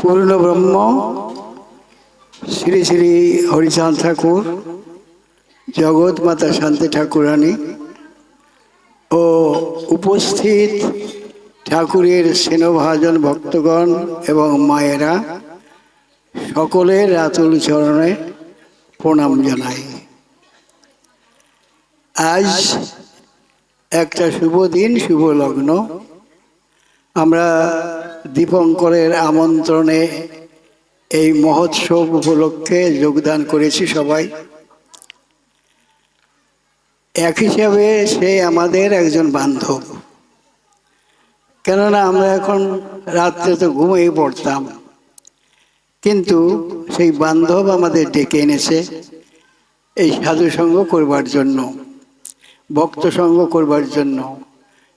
পূর্ণ ব্রহ্ম শ্রী শ্রী হরিচাঁদ ঠাকুর, জগৎ মাতা শান্তি ঠাকুরানী ও উপস্থিত ঠাকুরের স্নেহভাজন ভক্তগণ এবং মায়েরা, সকলের আতুল চরণে প্রণাম জানাই। আজ একটা শুভ দিন, শুভ লগ্ন। আমরা দীপঙ্করের আমন্ত্রণে এই মহোৎসব উপলক্ষে যোগদান করেছি সবাই। এক হিসাবে সে আমাদের একজন বান্ধব। কেননা আমরা এখন রাত্রে তো ঘুমিয়ে পড়তাম। কিন্তু সেই বান্ধব আমাদের ডেকে এনেছে এই সাধু সঙ্গ করবার জন্য ভক্ত সঙ্গ করবার জন্য।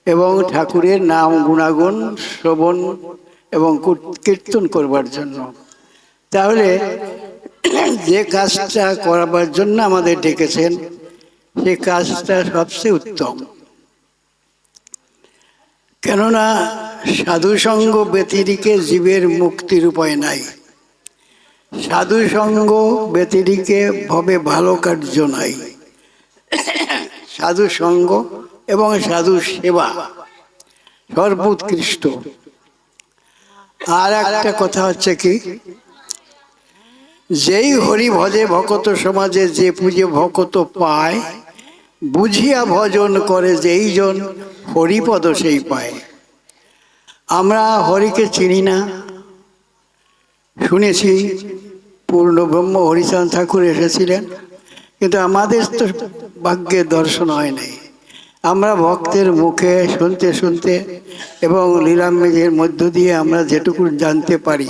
এবং ঠাকুরের নাম, গুণাগুণ শ্রবণ এবং কীর্তন করবার জন্য। তাহলে যে কাজটা করাবার জন্য আমাদের ডেকেছেন, সে কাজটা সবচেয়ে উত্তম। কেননা সাধু সঙ্গ ব্যতিরিকে জীবের মুক্তির উপায় নাই। সাধু সঙ্গ ব্যতিরিকে ভবে ভালো কার্য নাই। সাধু সঙ্গ এবং সাধু সেবা। সর্বোৎকৃষ্ট আর একটা কথা হচ্ছে কি, যেই হরি ভজে ভকত সমাজে যে পুজো ভকত পায়, বুঝিয়া ভজন করে যেই জন হরিপদ সেই পায়। আমরা হরিকে চিনি না। শুনেছি, পূর্ণ ব্রহ্ম ঠাকুর এসেছিলেন, কিন্তু আমাদের তো ভাগ্যে দর্শন হয় নাই। আমরা ভক্তের মুখে শুনতে শুনতে এবং লীলামেজের মধ্য দিয়ে আমরা যেটুকু জানতে পারি,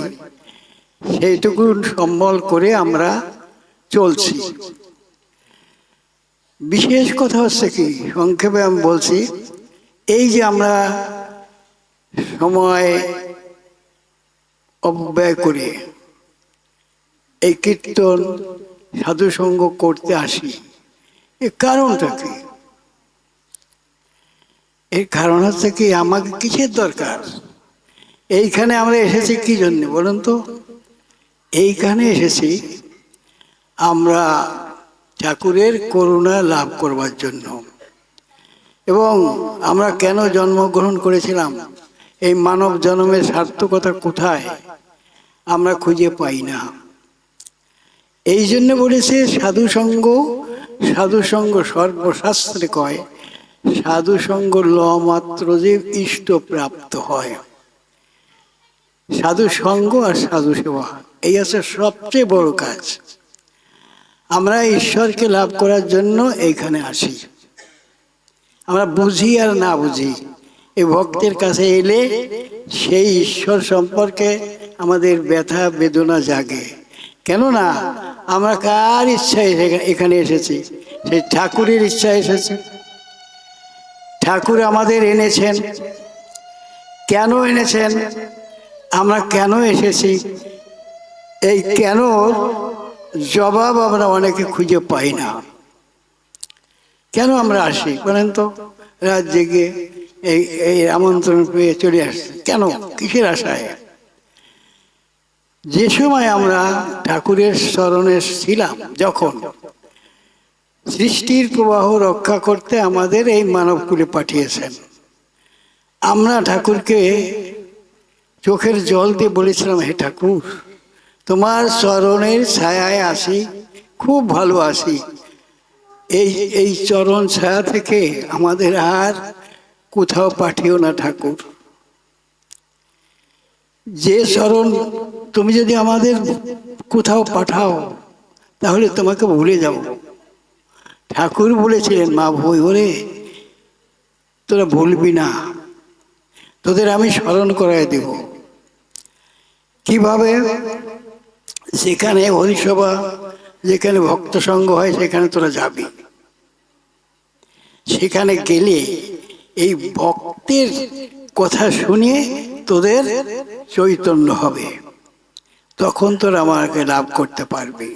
সেইটুকু সম্বল করে আমরা চলছি। বিশেষ কথা হচ্ছে কি, সংক্ষেপে আমি বলছি, এই যে আমরা সময় অব্যয় করে এই কীর্তন, সাধুসঙ্গ করতে আসি এ কারণটা কি? এর কারণ হচ্ছে কি, আমাকে কিসের দরকার? এইখানে আমরা এসেছি কি জন্য বলুন তো? এইখানে এসেছি আমরা ঠাকুরের করুণা লাভ করবার জন্য। এবং আমরা কেন জন্মগ্রহণ করেছিলাম? এই মানব জন্মের সার্থকতা কোথায়? আমরা খুঁজে পাই না। এই জন্য বলেছে সাধুসঙ্গ সাধুসঙ্গ সর্বশাস্ত্রে কয় সাধুসঙ্গ ল মাত্র যে ইষ্ট প্রাপ্ত হয়। সাধু সঙ্গ আর সাধু সেবা, এই আছে সবচেয়ে বড় কাজ। আমরা ঈশ্বরকে লাভ করার জন্য এইখানে আসি। আমরা বুঝি আর না বুঝি এই ভক্তের কাছে এলে সেই ঈশ্বর সম্পর্কে আমাদের ব্যথা, বেদনা জাগে। কেননা আমরা কার ইচ্ছায় এখানে এসেছি? সেই ঠাকুরের ইচ্ছায় এসেছি। ঠাকুর আমাদের এনেছেন। কেন এনেছেন? আমরা কেন এসেছি? এই কেন জবাব আমরা অনেকে খুঁজে পাই না। কেন আমরা আসি বলেন তো? রাত জেগে এই এই আমন্ত্রণ পেয়ে চলে আসছি। কেন? কিসের আশায়? যে সময় আমরা ঠাকুরের স্মরণে ছিলাম, যখন সৃষ্টির প্রবাহ রক্ষা করতে আমাদের এই মানবকুলে পাঠিয়েছেন। আমরা ঠাকুরকে চোখের জল দিয়ে বলেছিলাম, হে ঠাকুর, তোমার চরণের ছায়ায় আসি, খুব ভালো আসি। এই এই চরণ ছায়া থেকে আমাদের আর কোথাও পাঠিও না ঠাকুর। যে চরণ তুমি যদি আমাদের কোথাও পাঠাও, তাহলে তোমাকে ভুলে যাব। ঠাকুর বলেছিলেন, মা ভই ওরে তোরা ভুলবি না, তোদের আমি স্মরণ করাই দেব। কীভাবে? যেখানে হরিসভা, যেখানে ভক্ত সঙ্গ হয়, সেখানে তোরা যাবি। সেখানে গেলে এই ভক্তের কথা শুনিয়ে তোদের চৈতন্য হবে। তখন তোরা আমাকে লাভ করতে পারবি।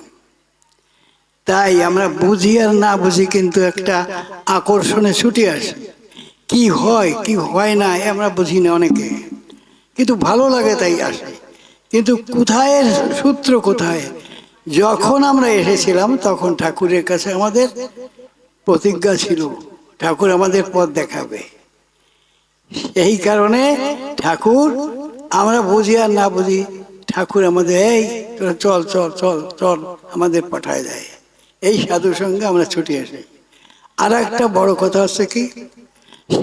তাই আমরা বুঝি আর না বুঝি কিন্তু একটা আকর্ষণে ছুটে আসি। কি হয় কি হয় না আমরা বুঝি না অনেকে। কিন্তু ভালো লাগে তাই আসে। কিন্তু কোথায় সূত্র কোথায়? যখন আমরা এসেছিলাম, তখন ঠাকুরের কাছে আমাদের প্রতিজ্ঞা ছিল, ঠাকুর আমাদের পথ দেখাবে। এই কারণে ঠাকুর, আমরা বুঝি আর না বুঝি, ঠাকুর আমাদের, এই চল চল চল চল, আমাদের পাঠায় দেয়। এই সাধু সঙ্গে আমরা ছুটে আসি। আর একটা বড় কথা হচ্ছে কি,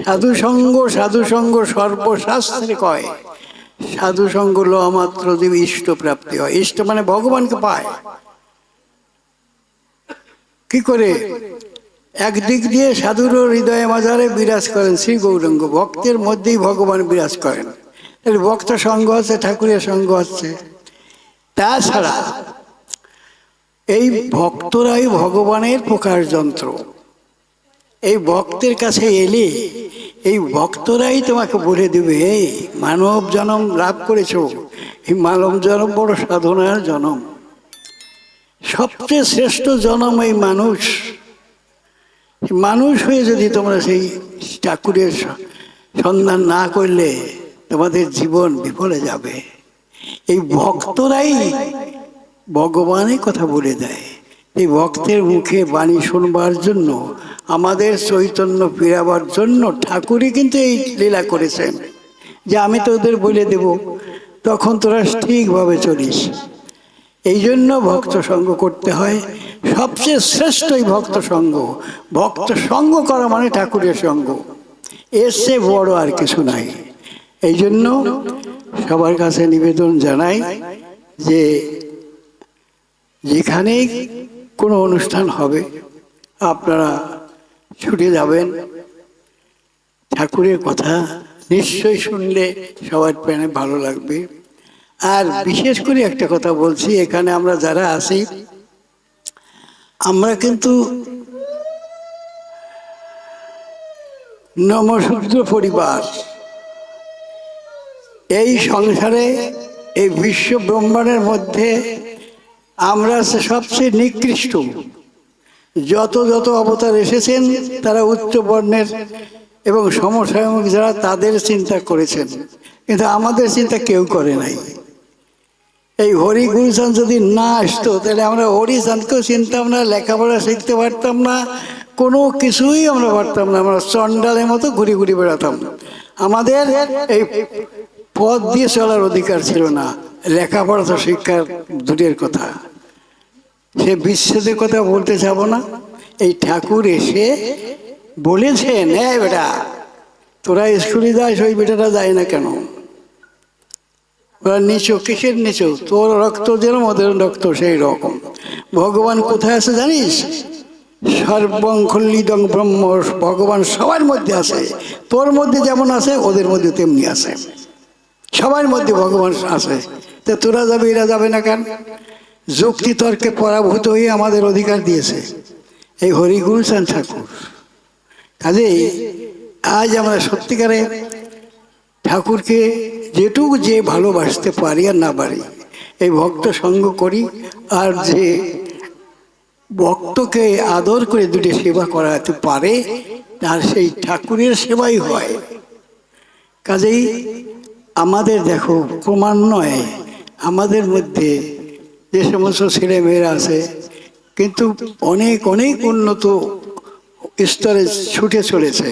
সাধু সঙ্গ সাধু সঙ্গ সর্বশাস্ত্রে কয়, সাধু সঙ্গ লো মাত্র দেব ইষ্ট প্রাপ্তি হয়। ইষ্ট মানে ভগবানকে পায়। কি করে? একদিক দিয়ে সাধুর হৃদয়ে মাঝারে বিরাজ করেন শ্রী গৌরঙ্গ, ভক্তের মধ্যেই ভগবান বিরাজ করেন। ভক্ত সঙ্গ আছে, ঠাকুরের সঙ্গ আছে। তাছাড়া এই ভক্তরাই ভগবানের প্রকাশ যন্ত্র এই ভক্তের কাছে এলে এই ভক্তরাই তোমাকে বলে দেবে, এই মানব জনম লাভ করেছ, এই মানব জনম বড় সাধনার জনম। সবচেয়ে শ্রেষ্ঠ জনম এই মানুষ। মানুষ হয়ে যদি তোমরা সেই ঠাকুরের সন্ধান না করলে তোমাদের জীবন বিফলে যাবে। এই ভক্তরাই ভগবানের কথা বলে দেয়। এই ভক্তের মুখে বাণী শুনবার জন্য, আমাদের চৈতন্য ফিরাবার জন্য ঠাকুরই কিন্তু এই লীলা করেছেন। যে আমি তো ওদের বলে দেব, তখন তোরা ঠিকভাবে চলিস। এই জন্য ভক্ত সঙ্গ করতে হয়। সবচেয়ে শ্রেষ্ঠ এই ভক্ত সঙ্গ ভক্ত সঙ্গ করা মানে ঠাকুরের সঙ্গ। চেয়ে বড় আর কিছু নাই। এই জন্য সবার কাছে নিবেদন জানাই যে যেখানেই কোনো অনুষ্ঠান হবে, আপনারা ছুটে যাবেন। ঠাকুরের কথা নিশ্চয়ই শুনলে সবার প্রাণে ভালো লাগবে। আর বিশেষ করে একটা কথা বলছি, এখানে আমরা যারা আছি, আমরা কিন্তু নমশূদ্র পরিবার। এই সংসারে, এই বিশ্ব ব্রহ্মাণ্ডের মধ্যে আমরা সবচেয়ে নিকৃষ্ট। যত যত অবতার এসেছেন, তারা উচ্চ বর্ণের এবং সমসাময়িক যারা, তাদের চিন্তা করেছেন। কিন্তু আমাদের চিন্তা কেউ করে নাই। এই হরি গুরুচাঁদ যদি না আসতো, তাহলে আমরা হরিচাঁদকেও চিনতাম না, লেখাপড়া শিখতে পারতাম না, কোনো কিছুই আমরা পারতাম না। আমরা চন্ডালের মতো ঘুরি ঘুরি বেড়াতাম। আমাদের এই পথ দিয়ে চলার অধিকার ছিল না। লেখাপড়া তো শিক্ষার দূরের কথা। সে বিচ্ছেদের কথা বলতে যাব না। এই ঠাকুর এসে বলেছেন হ্যাঁ বেটা, তোরা স্কুলে যাস, ওই বেটাটা যায় না কেন? ওরা নিচু, কিসের নিচু? তোর রক্ত যেরকম ওদের রক্ত সেই রকম। ভগবান কোথায় আছে জানিস? সর্বং খল্লিদং ব্রহ্ম, ভগবান সবার মধ্যে আছে। তোর মধ্যে যেমন আছে, ওদের মধ্যে তেমনি আছে। সবার মধ্যে ভগবান আছে। তো তোরা যাবে, এরা যাবে না কেন? যুক্তি তর্কে পরাভূত হয়ে আমাদের অধিকার দিয়েছে। এই হরিগুরু চান ঠাকুর। কাজেই আজ আমরা সত্যিকারে ঠাকুরকে যেটুকু যে ভালোবাসতে পারি আর না পারি, এই ভক্ত সঙ্গ করি আর যে ভক্তকে আদর করে দুটি সেবা করাতে পারে, তার সেই ঠাকুরের সেবাই হয়। কাজেই আমাদের দেখো ক্রমান্বয়ে আমাদের মধ্যে যে সমস্ত ছেলে মেয়েরা আছে, কিন্তু অনেক অনেক উন্নত স্তরে ছুটে চলেছে।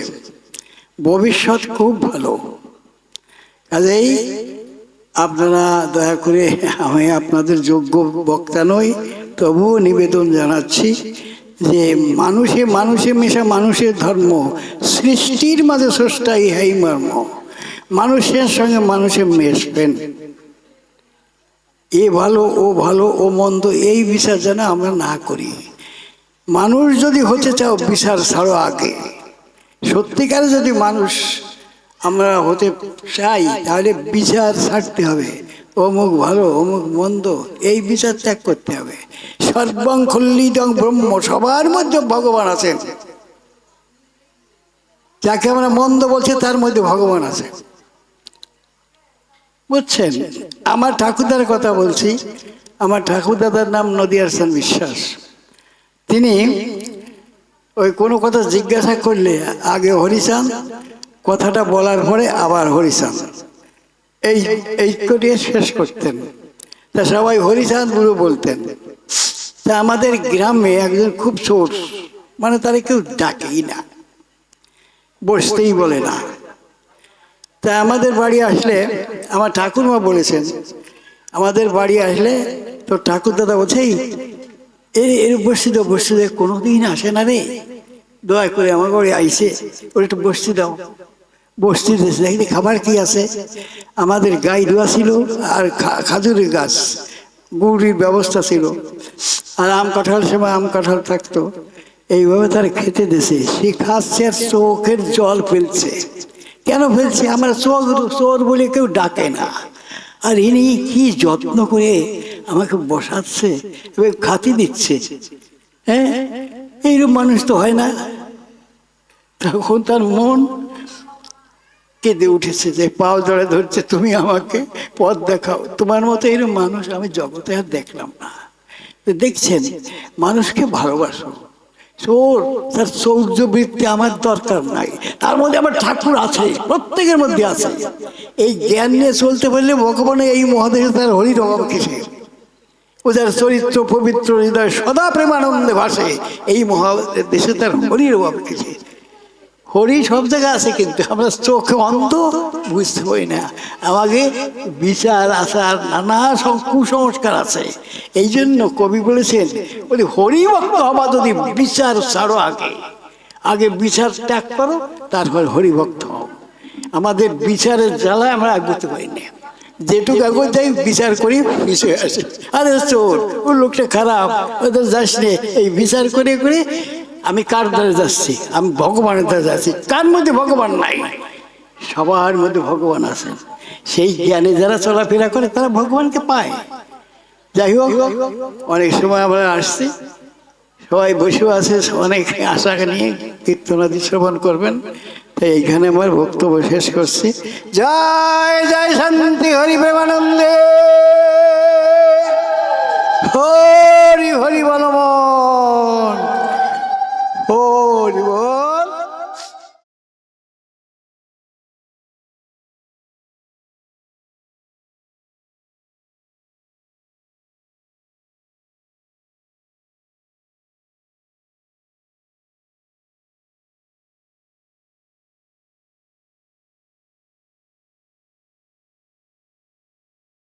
ভবিষ্যৎ খুব ভালো। কাজেই আপনারা দয়া করে আমি আপনাদের যোগ্য বক্তা নই, তবুও নিবেদন জানাচ্ছি যে মানুষে মানুষে মেশা মানুষের ধর্ম, সৃষ্টির মাঝে স্রষ্টা ইহাই মর্ম। মানুষের সঙ্গে মানুষে মেশবেন। এ ভালো, ও ভালো, ও মন্দ, এই বিচার যেন আমরা না করি। মানুষ যদি হতে চাও বিচার ছাড়ো আগে। সত্যিকারে যদি মানুষ আমরা হতে চাই, তাহলে বিচার ছাড়তে হবে। অমুক ভালো, অমুক মন্দ, এই বিচার ত্যাগ করতে হবে। সর্বং খল্লিদং ব্রহ্ম, সবার মধ্যে ভগবান আছেন। যাকে আমরা মন্দ বলছি, তার মধ্যে ভগবান আছে বুঝছেন? আমার ঠাকুরদার কথা বলছি। আমার ঠাকুরদাদার নাম নদিয়ার সেন বিশ্বাস। তিনি ওই কোনো কথা জিজ্ঞাসা করলে আগে হরিচাঁদ, কথাটা বলার পরে আবার হরিচাঁদ। এই এই করে শেষ করতেন। তা সবাই হরিচাঁদ বুড়ো বলতেন, তা আমাদের গ্রামে একজন খুব চোর মানে তারা কেউ ডাকেই না, বসতেই বলে না। তা আমাদের বাড়ি আসলে আমার ঠাকুরমা বলেছেন আমাদের বাড়ি আসলে তো ঠাকুর দাদা বলছে "এই, এর এর বসতে বসতে দাও কোনোদিন আসে না রে। দয়া করে আমার বাড়ি আইসে ওর একটু বসতে দাও। বসতে দেখি খাবার কি আছে। আমাদের গাই দোয়া ছিল আর খাজুরের গাছ গুড়ির ব্যবস্থা ছিল। আর আম কাঁঠাল সময় আম কাঁঠাল থাকতো। এইভাবে তার খেতে দিছে সে খাচ্ছে আর চোখের জল ফেলছে। কেন ফেলছে? আমরা চোর চোর বলে কেউ ডাকে না। আর ইনি কি যত্ন করে আমাকে বসাচ্ছে এবং খাতি দিচ্ছে। হ্যাঁ? এইরকম মানুষ তো হয় না। তখন তার মন কেঁদে উঠেছে যে পাও ধরে ধরছে, তুমি আমাকে পথ দেখাও। তোমার মতো এরকম মানুষ আমি জগতে আর দেখলাম না। দেখছেন, মানুষকে ভালোবাসো। চোর তার সৌর্য বৃত্তি আমার দরকার নাই। তার মধ্যে আমার ঠাকুর আছে, প্রত্যেকের মধ্যে আছে। এই জ্ঞান নিয়ে চলতে পারলে ভগবানের এই মহাদেশে তার হরির অভাব কিসের ও যার চরিত্র পবিত্র হৃদয় সদা প্রেমানন্দে ভাসে, এই মহাদেশে তার হরির অভাব কিসের হরি সব জায়গায় আছে কিন্তু আমরা চোখে অন্ধ বুঝতে পারি না। আমাকে বিচার, আচার, নানা সব কুসংস্কার আছে। এই জন্য কবি বলেছেন, বলি হরিভক্ত হবা যদি বিচার ছাড়ো আগে। আগে বিচার ত্যাগ করো, তারপর হরিভক্ত হও। আমাদের বিচারের জ্বালায় আমরা আগুতে পারি না। যেটুকু আগুন যাই বিচার করি পিছিয়ে আসে। আরে চোর ও লোকটা খারাপ ওদের যাস এই বিচার করে করে আমি কার দ্বারা যাচ্ছি? আমি ভগবানের দ্বারা যাচ্ছি। কার মধ্যে ভগবান নাই? সবার মধ্যে ভগবান আছেন সেই জ্ঞানে যারা চলাফেরা করে, তারা ভগবানকে পায়। যাই হোক, অনেক সময় আমরা আসছি। সবাই বসে আছে, অনেক আশা নিয়ে কীর্তনাদি শ্রবণ করবেন। তাই এইখানে আমার বক্তব্য শেষ করছি। জয় জয় শান্তি, হরি প্রেমানন্দে। হরি হরি বল Oh.